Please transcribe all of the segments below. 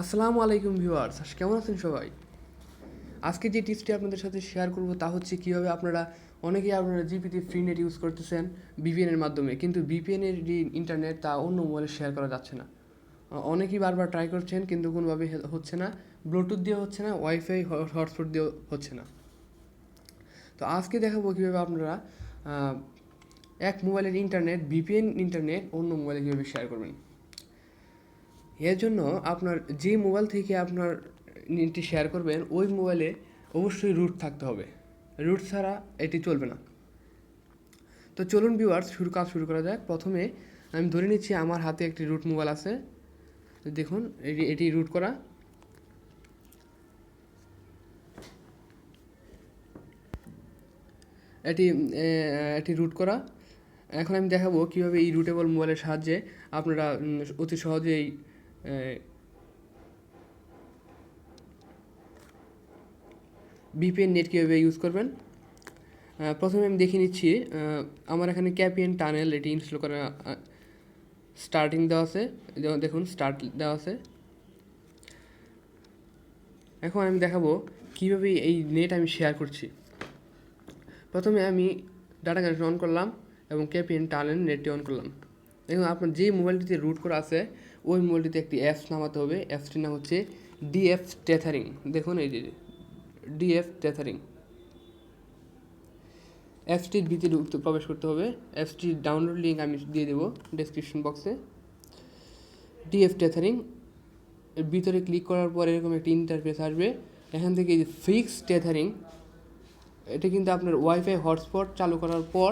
আসসালামু আলাইকুম ভিউয়ার্স কেমন আছেন সবাই? আজকে যে টিপসটি আপনাদের সাথে শেয়ার করব তা হচ্ছে কীভাবে আপনারা অনেকেই আপনারা জিপিতে ফ্রি নেট ইউজ করতেছেন এর মাধ্যমে, কিন্তু বিপিএনের যে ইন্টারনেট তা অন্য মোবাইলে শেয়ার করা যাচ্ছে না। অনেকেই বারবার ট্রাই করছেন, কিন্তু কোনোভাবে হচ্ছে না। ব্লুটুথ দিয়ে হচ্ছে না ওয়াইফাই হটস্পট দিয়ে হচ্ছে না। তো আজকে দেখাবো কীভাবে আপনারা এক মোবাইলের ইন্টারনেট VPN ইন্টারনেট অন্য মোবাইলে কীভাবে শেয়ার করবেন। এর জন্য আপনার যে মোবাইল থেকে আপনার নেটটি শেয়ার করবেন, ওই মোবাইলে অবশ্যই রুট থাকতে হবে। রুট ছাড়া এটি চলবে না। তো চলুন ভিউয়ার্স শুরু কাজ শুরু করা যাক। প্রথমে আমি ধরে নিচ্ছি আমার হাতে একটি রুট মোবাইল আছে। দেখুন, এটি এটি রুট করা। এটি এটি রুট করা। এখন আমি দেখাবো কীভাবে এই রুটেবল মোবাইলের সাহায্যে আপনারা অতি সহজেই ভিপিএন নেট কীভাবে ইউজ করবেন? প্রথমে আমি দেখে নিচ্ছি আমার এখানে ক্যাপিএন টানেল এটি ইনস্টল করা স্টার্টিং দেওয়া আছে। যেমন দেখুন স্টার্ট দেওয়া আছে। এখন আমি দেখাবো কীভাবে এই নেট আমি শেয়ার করছি। প্রথমে আমি ডাটা কানেকশন অন করলাম এবং ক্যাপিএন টানেল নেটটি অন করলাম। দেখুন, আপনার যে মোবাইলটিতে রুট করা আছে ওই মোবাইলটিতে একটি অ্যাপস নামাতে হবে। অ্যাপসটির নাম হচ্ছে ডিএফ টেথারিং দেখুন এই যে ডিএফ টেথারিং অ্যাপসটির ভিতরে ঢুকতে- প্রবেশ করতে হবে। অ্যাপসটির ডাউনলোড লিঙ্ক আমি দিয়ে দেবো ডেসক্রিপশন বক্সে ডিএফ টেথারিং এর ভিতরে ক্লিক করার পর এরকম একটি ইন্টারফেস আসবে। এখান থেকে এই যে ফিক্স টেথারিং এটা কিন্তু আপনার ওয়াইফাই হটস্পট চালু করার পর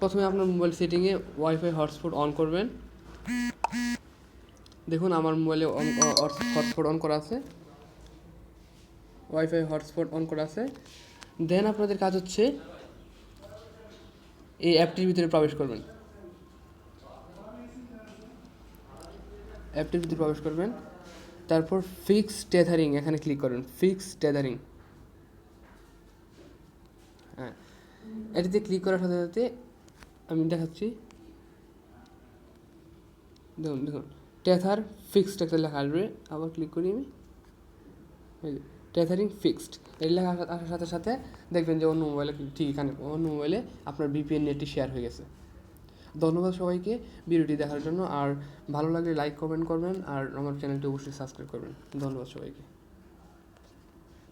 প্রথমে আপনার মোবাইল সেটিংয়ে ওয়াইফাই হটস্পট অন করবেন। দেখুন, আমার মোবাইলে হটস্পট অন করা আছে। ওয়াইফাই হটস্পট অন করা আছে। দেন আপনাদের কাজ হচ্ছে, এই অ্যাপটির ভিতরে প্রবেশ করবেন। অ্যাপটির ভিতরে প্রবেশ করবেন। তারপর ফিক্স টেথারিং এখানে ক্লিক করবেন ফিক্স টেথারিং হ্যাঁ। এটিতে ক্লিক করার সাথে সাথে আমি দেখাচ্ছি দেখুন দেখুন। টেথার ফিক্সড একটা লেখা আসবে। আবার ক্লিক করি আমি। টেথারিং ফিক্সড এই লেখা আসা- আসার সাথে সাথে দেখবেন যে অন্য মোবাইলে ঠিক এখানে, অন্য মোবাইলে আপনার বিপিএন নেটটি শেয়ার হয়ে গেছে। ধন্যবাদ সবাইকে ভিডিওটি দেখার জন্য। আর ভালো লাগলে লাইক কমেন্ট করবেন। আর আমার চ্যানেলটি অবশ্যই সাবস্ক্রাইব করবেন। ধন্যবাদ সবাইকে।